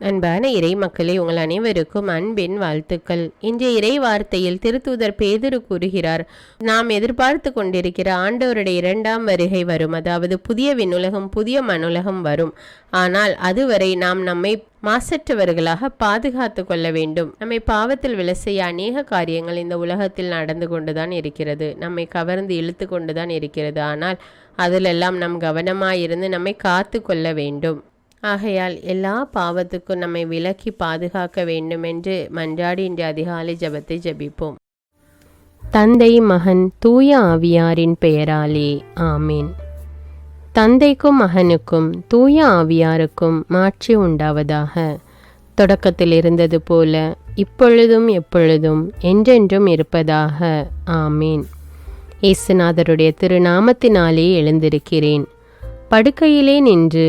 அன்பான இறை மக்களே உங்கள் அனைவருக்கும் அன்பின் வாழ்த்துக்கள். இன்றைய இறை வார்த்தையில் திருத்தூதர் பேதுரு கூறுகிறார் நாம் எதிர்பார்த்து கொண்டிருக்கிற ஆண்டவருடைய இரண்டாம் வருகை வரும். அதாவது புதிய விண்ணுலகம் புதிய மனுலகம் வரும். ஆனால் அதுவரை நாம் நம்மை மாசற்றவர்களாக பாதுகாத்து கொள்ள வேண்டும். நம்மை பாவத்தில் விழ செய்ய அநேக காரியங்கள் இந்த உலகத்தில் நடந்து கொண்டுதான் இருக்கிறது. நம்மை கவர்ந்து இழுத்து கொண்டுதான் இருக்கிறது. ஆனால் அதிலெல்லாம் நம் கவனமாயிருந்து நம்மை காத்து கொள்ள வேண்டும். ஆகையால் எல்லா பாவத்துக்கும் நம்மை விலக்கி பாதுகாக்க வேண்டுமென்று மன்றாடி இன்று அதிகாலை ஜெபத்தை ஜபிப்போம். தந்தை மகன் தூய ஆவியாரின் பெயராலே ஆமீன். தந்தைக்கும் மகனுக்கும் தூய ஆவியாருக்கும் மாற்றி உண்டாவதாக. தொடக்கத்தில் இருந்தது போல இப்பொழுதும் எப்பொழுதும் என்றென்றும் இருப்பதாக ஆமீன். இயேசுநாதருடைய திருநாமத்தினாலே எழுந்திருக்கிறேன். படுக்கையிலே நின்று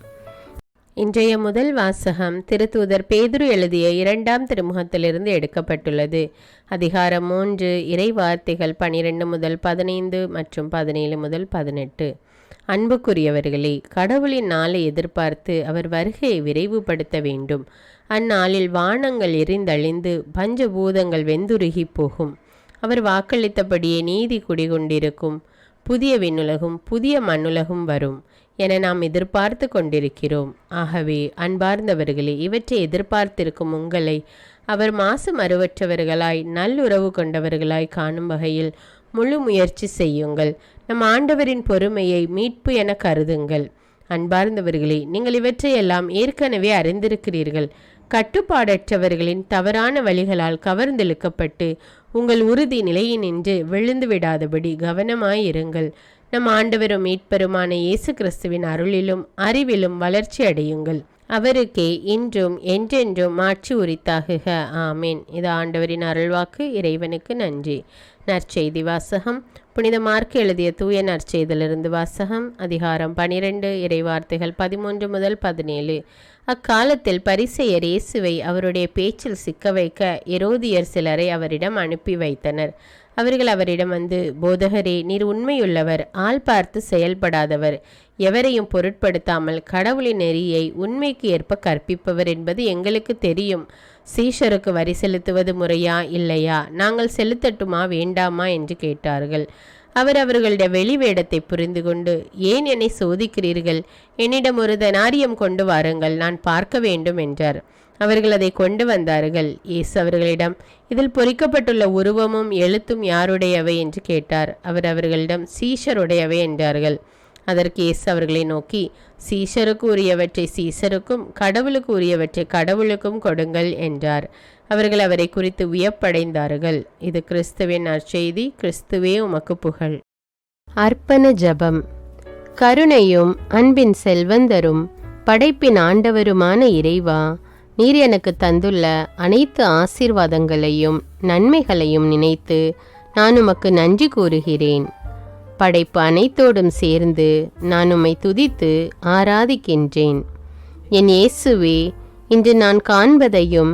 இன்றைய முதல் வாசகம் திருத்தூதர் பேதுரு எழுதிய இரண்டாம் திருமுகத்திலிருந்து எடுக்கப்பட்டுள்ளது. அதிகாரம் மூன்று இறை வார்த்தைகள் பனிரெண்டு முதல் பதினைந்து மற்றும் பதினேழு முதல் பதினெட்டு. அன்புக்குரியவர்களே கடவுளின் நாளை எதிர்பார்த்து அவர் வருகையை விரைவுபடுத்த வேண்டும். அந்நாளில் வானங்கள் எரிந்தழிந்து பஞ்சபூதங்கள் வெந்துருகி போகும். அவர் வாக்களித்தபடியே நீதி குடிகொண்டிருக்கும். புதிய விண்ணுலகும் புதிய மண்ணுலகும் வரும் என நாம் எதிர்பார்த்து கொண்டிருக்கிறோம். ஆகவே அன்பார்ந்தவர்களே இவற்றை எதிர்பார்த்திருக்கும் உங்களை அவர் மாசு மறுவற்றவர்களாய் நல்லுறவு கொண்டவர்களாய் காணும் வகையில் முழு முயற்சி செய்யுங்கள். நம் ஆண்டவரின் பொறுமையை மீட்பு என கருதுங்கள். அன்பார்ந்தவர்களே நீங்கள் இவற்றையெல்லாம் ஏற்கனவே அறிந்திருக்கிறீர்கள். கட்டுப்பாடற்றவர்களின் தவறான வழிகளால் கவர்ந்தெழுக்கப்பட்டு உங்கள் உறுதி நிலையினின்று விழுந்து விடாதபடி கவனமாயிருங்கள். நம் ஆண்டவரும் மீட்பெருமான இயேசு கிறிஸ்துவின் அருளிலும் அறிவிலும் வளர்ச்சி அடையுங்கள். அவருக்கே இன்றும் என்றென்றும் மாட்சி உரித்தாகுக. ஆமேன். இது ஆண்டவரின் அருள்வாக்கு. இறைவனுக்கு நன்றி. நற்செய்தி வாசகம். புனித மார்க் எழுதிய தூய நற்செய்திலிருந்து வாசகம். அதிகாரம் பனிரெண்டு. இறைவார்த்தைகள் பதிமூன்று முதல் பதினேழு. அக்காலத்தில் பரிசெயர் இயேசுவை அவருடைய பேச்சில் சிக்க வைக்க எரோதியர் சிலரை அவரிடம் அனுப்பி வைத்தனர். அவர்கள் அவரிடம் வந்து போதகரே நீர் உண்மையுள்ளவர் ஆள் பார்த்து செயல்படாதவர். எவரையும் பொருட்படுத்தாமல் கடவுளின் நெறியை உண்மைக்கு ஏற்ப கற்பிப்பவர் என்பது எங்களுக்கு தெரியும். சீஷருக்கு வரி செலுத்துவது முறையா இல்லையா? நாங்கள் செலுத்தட்டுமா வேண்டாமா? என்று கேட்டார்கள். அவர் அவர்களுடைய வெளி வேடத்தை புரிந்து கொண்டு ஏன் என்னை சோதிக்கிறீர்கள்? என்னிடம் ஒரு தனாரியம் கொண்டு வாருங்கள் நான் பார்க்க வேண்டும் என்றார். அவர்கள் அதை கொண்டு வந்தார்கள். இயேசு அவர்களிடம் இதில் பொறிக்கப்பட்டுள்ள உருவமும் எழுத்தும் யாருடையவை? என்று கேட்டார். அவர் அவர்களிடம் சீஷருடையவை என்றார்கள். அதற்கு இயேசு அவர்களை நோக்கி சீஷருக்கு உரியவற்றை சீசருக்கும் கடவுளுக்கு உரியவற்றை கடவுளுக்கும் கொடுங்கள் என்றார். அவர்கள் அவரை குறித்து வியப்படைந்தார்கள். இது கிறிஸ்துவின் நற்செய்தி கிறிஸ்துவே உமக்கு புகழ். அர்ப்பண ஜபம். கருணையும் அன்பின் செல்வந்தரும் படைப்பின் ஆண்டவருமான இறைவா நீர் எனக்கு தந்துள்ள அனைத்து ஆசீர்வாதங்களையும் நன்மைகளையும் நினைத்து நான் உமக்கு நன்றி கூறுகிறேன். படைப்பு அனைத்தோடும் சேர்ந்து நான் உம்மை துதித்து ஆராதிக்கின்றேன். என் இயேசுவே இன்று நான் காண்பதையும்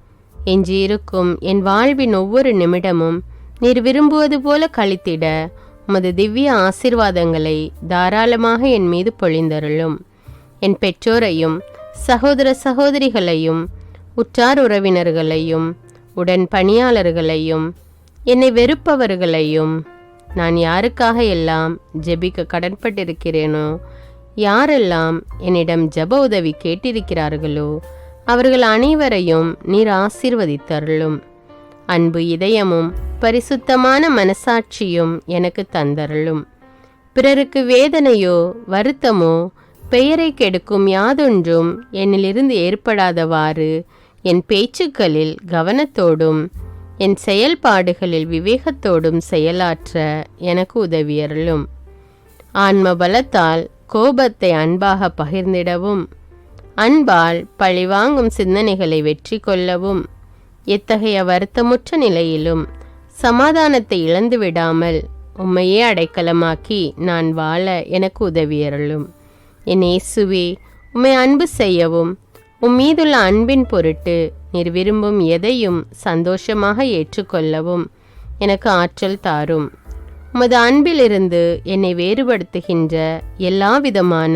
எஞ்சியிருக்கும் என் வாழ்வின் ஒவ்வொரு நிமிடமும் நீர் விரும்புவது போல கழித்திட உமது திவ்ய ஆசீர்வாதங்களை தாராளமாக என் மீது பொழிந்தருளும். என் பெற்றோரையும் சகோதர சகோதரிகளையும் உற்றார் உறவினர்களையும் உடன் பணியாளர்களையும் என்னை வெறுப்பவர்களையும் நான் யாருக்காக எல்லாம் ஜெபிக்க கடன்பட்டிருக்கிறேனோ யாரெல்லாம் என்னிடம் ஜெப உதவி கேட்டிருக்கிறார்களோ அவர்கள் அனைவரையும் நீர் ஆசீர்வதித்தருளும். அன்பு இதயமும் பரிசுத்தமான மனசாட்சியும் எனக்கு தந்தருளும். பிறருக்கு வேதனையோ வருத்தமோ பெயரை கெடுக்கும் யாதொன்றும் என்னிலிருந்து ஏற்படாதவாறு என் பேச்சுக்களில் கவனத்தோடும் என் செயல்பாடுகளில் விவேகத்தோடும் செயலாற்ற எனக்கு உதவியருளும். ஆன்ம பலத்தால் கோபத்தை அன்பாக பகிர்ந்திடவும். அன்பால் பழிவாங்கும் சிந்தனைகளை வெற்றி கொள்ளவும் எத்தகைய வருத்தமுற்ற நிலையிலும் சமாதானத்தை இழந்து விடாமல் உம்மையே அடைக்கலமாக்கி நான் வாழ எனக்கு உதவியருளும். என் இயேசுவே உம்மை அன்பு செய்யவும் உம் மீதுள்ள அன்பின் பொருட்டு நீர் விரும்பும் எதையும் சந்தோஷமாக ஏற்றுக்கொள்ளவும் எனக்கு ஆற்றல் தாரும். உமது அன்பிலிருந்து என்னை வேறுபடுத்துகின்ற எல்லா விதமான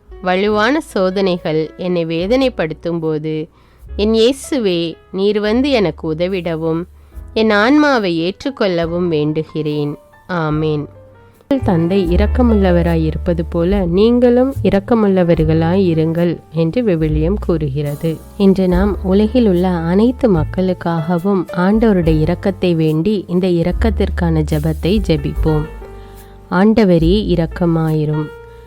வலுவான சோதனைகள் என்னை வேதனைப்படுத்தும் போது என் இயேசுவே நீர் வந்து எனக்கு உதவிடவும் என் ஆன்மாவை ஏற்றுக்கொள்ளவும் வேண்டுகிறேன். ஆமேன். தந்தை இரக்கமுள்ளவராய் இருப்பது போல நீங்களும் இரக்கமுள்ளவர்களாய் இருங்கள் என்று விவிலியம் கூறுகிறது. இன்று நாம் உலகில் உள்ள அனைத்து மக்களுக்காகவும் ஆண்டவருடைய இரக்கத்தை வேண்டி இந்த இரக்கத்திற்கான ஜெபத்தை ஜெபிப்போம். ஆண்டவரே இரக்கமாயிரும்.